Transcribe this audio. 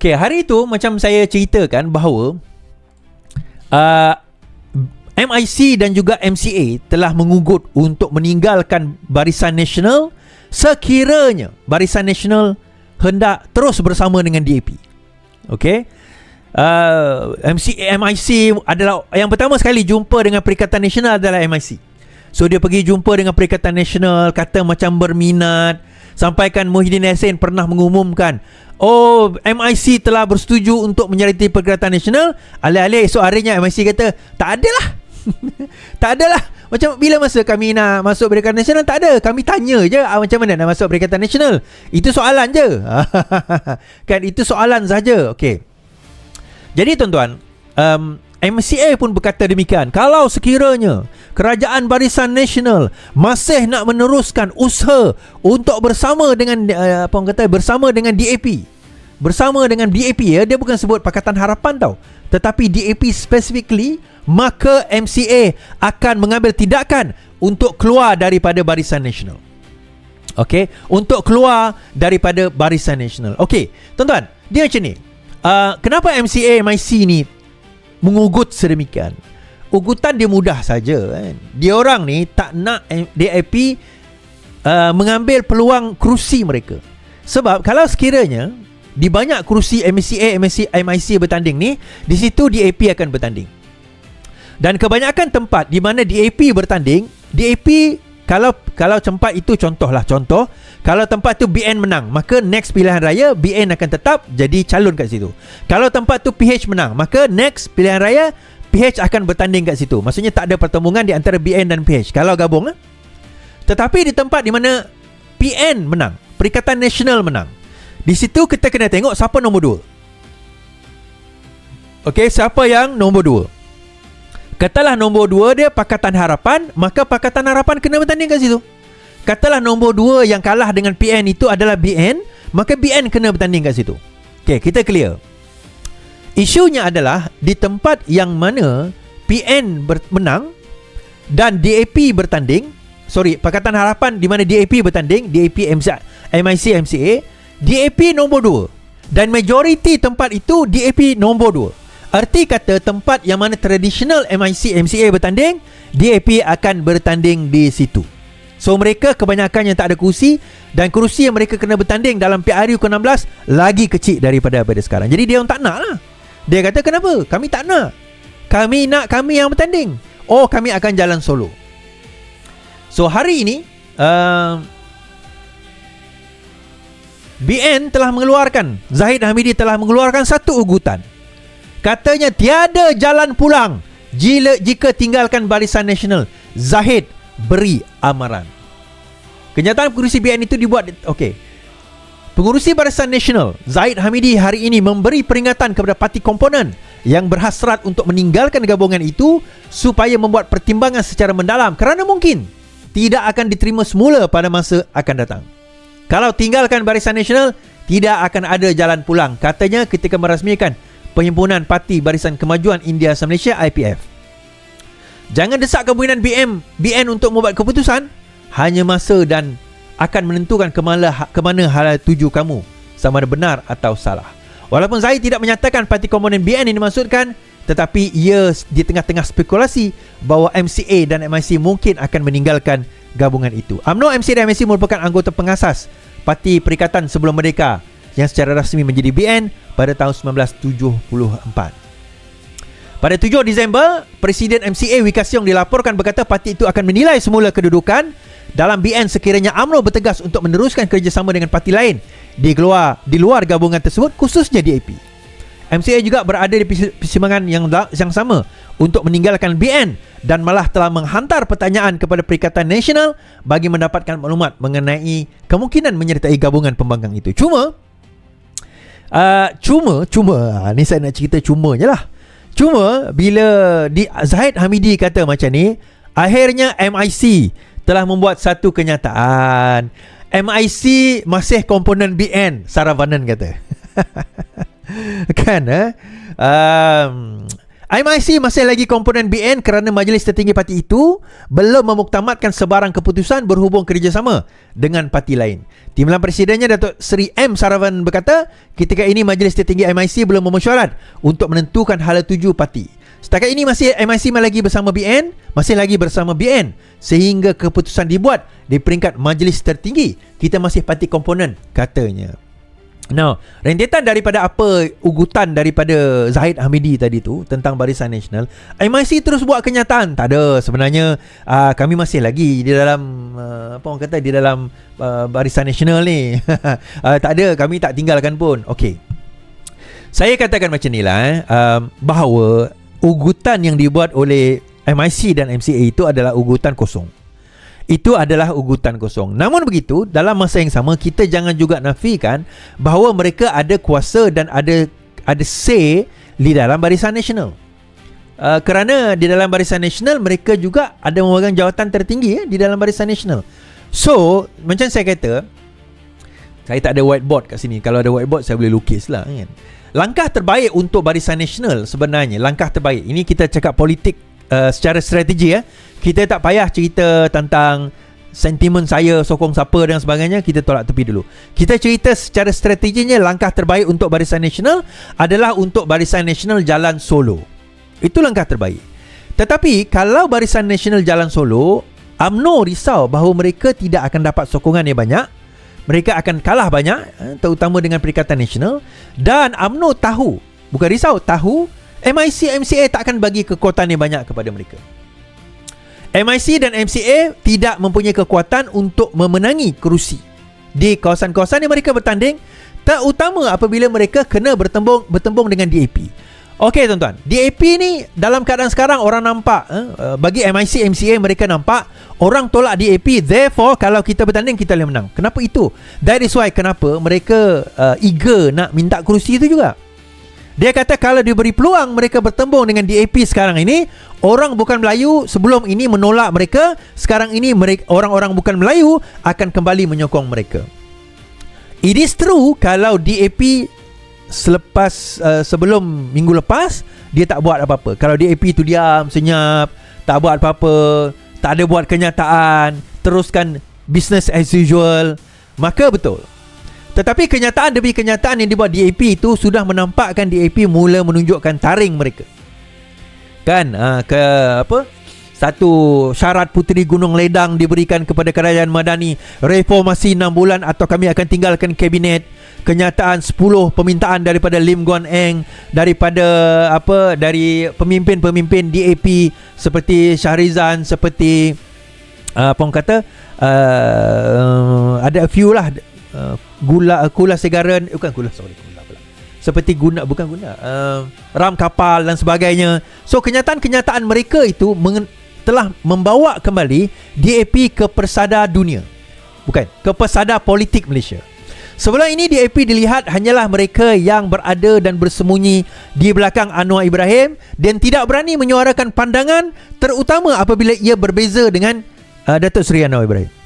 Okey, hari itu macam saya ceritakan bahawa uh, MIC dan juga MCA telah mengugut untuk meninggalkan Barisan Nasional sekiranya Barisan Nasional hendak terus bersama dengan DAP. Okey. Uh, MCA MIC adalah yang pertama sekali jumpa dengan Perikatan Nasional adalah MIC. So dia pergi jumpa dengan Perikatan Nasional kata macam berminat sampaikan Muhyiddin Yassin pernah mengumumkan Oh MIC telah bersetuju untuk menyertai Perikatan Nasional. Alih-alih esok harinya MIC kata Tak adalah. Tak adalah. Macam bila masa kami nak masuk Perikatan Nasional Tak ada. Kami tanya je ah, Macam mana nak masuk Perikatan Nasional? Itu soalan je. Kan itu soalan saja Okay Jadi tuan-tuan um, MCA pun berkata demikian Kalau sekiranya Kerajaan Barisan Nasional Masih nak meneruskan usaha Untuk bersama dengan uh, Apa orang kata Bersama dengan DAP Bersama dengan DAP ya Dia bukan sebut Pakatan Harapan tau Tetapi DAP specifically maka MCA akan mengambil tindakan untuk keluar daripada Barisan Nasional. Okey, untuk keluar daripada Barisan Nasional. Okey, tuan-tuan, dia macam ni. Uh, kenapa MCA MIC ni mengugut sedemikian? Ugutan dia mudah saja kan. Dia orang ni tak nak DAP uh, mengambil peluang kerusi mereka. Sebab kalau sekiranya di banyak kerusi MCA, MCA, MIC bertanding ni, di situ DAP akan bertanding. Dan kebanyakan tempat di mana DAP bertanding, DAP kalau kalau tempat itu contohlah contoh, kalau tempat tu BN menang, maka next pilihan raya BN akan tetap jadi calon kat situ. Kalau tempat tu PH menang, maka next pilihan raya PH akan bertanding kat situ. Maksudnya tak ada pertemuan di antara BN dan PH kalau gabung lah. Tetapi di tempat di mana PN menang, Perikatan Nasional menang. Di situ kita kena tengok siapa nombor dua. Okey, siapa yang nombor dua? Katalah nombor 2 dia Pakatan Harapan Maka Pakatan Harapan kena bertanding kat situ. Katalah nombor 2 yang kalah dengan PN itu adalah BN Maka BN kena bertanding kat situ. Okay kita clear. Isunya adalah Di tempat yang mana PN menang Dan DAP bertanding Sorry Pakatan Harapan di mana DAP bertanding DAP MCA, MIC MCA DAP nombor 2 Dan majoriti tempat itu DAP nombor 2 Arti kata tempat yang mana tradisional MIC MCA bertanding DAP akan bertanding di situ. So mereka kebanyakan yang tak ada kerusi Dan kerusi yang mereka kena bertanding dalam PRU ke-16 Lagi kecil daripada pada sekarang. Jadi dia orang tak nak lah. Dia kata kenapa? Kami tak nak. Kami nak kami yang bertanding. Oh kami akan jalan solo. So hari ini uh, BN telah mengeluarkan Zahid Hamidi telah mengeluarkan satu ugutan Katanya tiada jalan pulang jika, jika tinggalkan Barisan Nasional. Zahid beri amaran. Kenyataan pengurusi BN itu dibuat okey. Pengurusi Barisan Nasional Zahid Hamidi hari ini memberi peringatan kepada parti komponen yang berhasrat untuk meninggalkan gabungan itu supaya membuat pertimbangan secara mendalam kerana mungkin tidak akan diterima semula pada masa akan datang. Kalau tinggalkan Barisan Nasional, tidak akan ada jalan pulang. Katanya ketika merasmikan Perhimpunan Parti Barisan Kemajuan India Asal Malaysia IPF. Jangan desak kemungkinan BM BN untuk membuat keputusan hanya masa dan akan menentukan ke mana ke mana hal tuju kamu sama ada benar atau salah. Walaupun saya tidak menyatakan parti komponen BN ini dimaksudkan tetapi ia di tengah-tengah spekulasi bahawa MCA dan MIC mungkin akan meninggalkan gabungan itu. UMNO, MCA dan MIC merupakan anggota pengasas Parti Perikatan sebelum mereka yang secara rasmi menjadi BN pada tahun 1974. Pada 7 Disember, Presiden MCA Wikasyong dilaporkan berkata parti itu akan menilai semula kedudukan dalam BN sekiranya AMNO bertegas untuk meneruskan kerjasama dengan parti lain di luar di luar gabungan tersebut khususnya DAP. MCA juga berada di persimpangan yang yang sama untuk meninggalkan BN dan malah telah menghantar pertanyaan kepada Perikatan Nasional bagi mendapatkan maklumat mengenai kemungkinan menyertai gabungan pembangkang itu. Cuma uh, Cuma Cuma uh, Ni saya nak cerita cuma je lah. Cuma Bila di Zahid Hamidi kata macam ni Akhirnya MIC Telah membuat satu kenyataan. MIC Masih komponen BN Saravanan kata. Kan eh? um, MIC masih lagi komponen BN kerana Majlis Tertinggi Parti itu belum memuktamadkan sebarang keputusan berhubung kerjasama dengan parti lain. Timbalan Presidennya Datuk Seri M. Saravan berkata, ketika ini Majlis Tertinggi MIC belum memesyuarat untuk menentukan hala tuju parti. Setakat ini masih MIC lagi bersama BN, masih lagi bersama BN sehingga keputusan dibuat di peringkat Majlis Tertinggi. Kita masih parti komponen, katanya. Now, rentetan daripada apa ugutan daripada Zahid Hamidi tadi tu tentang Barisan Nasional, MIC terus buat kenyataan. Tak ada sebenarnya uh, kami masih lagi di dalam uh, apa orang kata di dalam uh, Barisan Nasional ni. uh, tak ada, kami tak tinggalkan pun. Okey. Saya katakan macam inilah eh, uh, bahawa ugutan yang dibuat oleh MIC dan MCA itu adalah ugutan kosong itu adalah ugutan kosong. Namun begitu, dalam masa yang sama kita jangan juga nafikan bahawa mereka ada kuasa dan ada ada say di dalam Barisan Nasional. Uh, kerana di dalam Barisan Nasional mereka juga ada memegang jawatan tertinggi ya, di dalam Barisan Nasional. So, macam saya kata, saya tak ada whiteboard kat sini. Kalau ada whiteboard saya boleh lukis lah kan. Langkah terbaik untuk Barisan Nasional sebenarnya, langkah terbaik. Ini kita cakap politik uh, secara strategi ya kita tak payah cerita tentang sentimen saya sokong siapa dan sebagainya kita tolak tepi dulu. Kita cerita secara strateginya langkah terbaik untuk Barisan Nasional adalah untuk Barisan Nasional jalan solo. Itu langkah terbaik. Tetapi kalau Barisan Nasional jalan solo, AMNO risau bahawa mereka tidak akan dapat sokongan yang banyak. Mereka akan kalah banyak eh, terutama dengan Perikatan Nasional dan AMNO tahu, bukan risau, tahu MIC MCA tak akan bagi kekuatan yang banyak kepada mereka. MIC dan MCA tidak mempunyai kekuatan untuk memenangi kerusi di kawasan-kawasan yang mereka bertanding terutama apabila mereka kena bertembung bertembung dengan DAP. Okey tuan-tuan, DAP ni dalam keadaan sekarang orang nampak eh, eh bagi MIC MCA mereka nampak orang tolak DAP therefore kalau kita bertanding kita boleh menang. Kenapa itu? That is why kenapa mereka uh, eager nak minta kerusi itu juga. Dia kata kalau diberi peluang mereka bertembung dengan DAP sekarang ini, orang bukan Melayu sebelum ini menolak mereka, sekarang ini mereka orang-orang bukan Melayu akan kembali menyokong mereka. It is true kalau DAP selepas uh, sebelum minggu lepas dia tak buat apa-apa. Kalau DAP itu diam, senyap, tak buat apa-apa, tak ada buat kenyataan, teruskan business as usual, maka betul. Tetapi kenyataan demi kenyataan yang dibuat DAP itu sudah menampakkan DAP mula menunjukkan taring mereka. Kan uh, ke apa? Satu syarat Puteri Gunung Ledang diberikan kepada kerajaan Madani reformasi 6 bulan atau kami akan tinggalkan kabinet. Kenyataan 10 permintaan daripada Lim Guan Eng daripada apa dari pemimpin-pemimpin DAP seperti Syahrizan seperti uh, apa orang kata uh, ada a few lah uh, gula segaran eh, bukan kula sorry kula pula. Seperti guna bukan guna uh, ram kapal dan sebagainya. So kenyataan-kenyataan mereka itu telah membawa kembali DAP ke persada dunia. Bukan ke persada politik Malaysia. Sebelum ini DAP dilihat hanyalah mereka yang berada dan bersembunyi di belakang Anwar Ibrahim dan tidak berani menyuarakan pandangan terutama apabila ia berbeza dengan uh, Datuk Seri Anwar Ibrahim.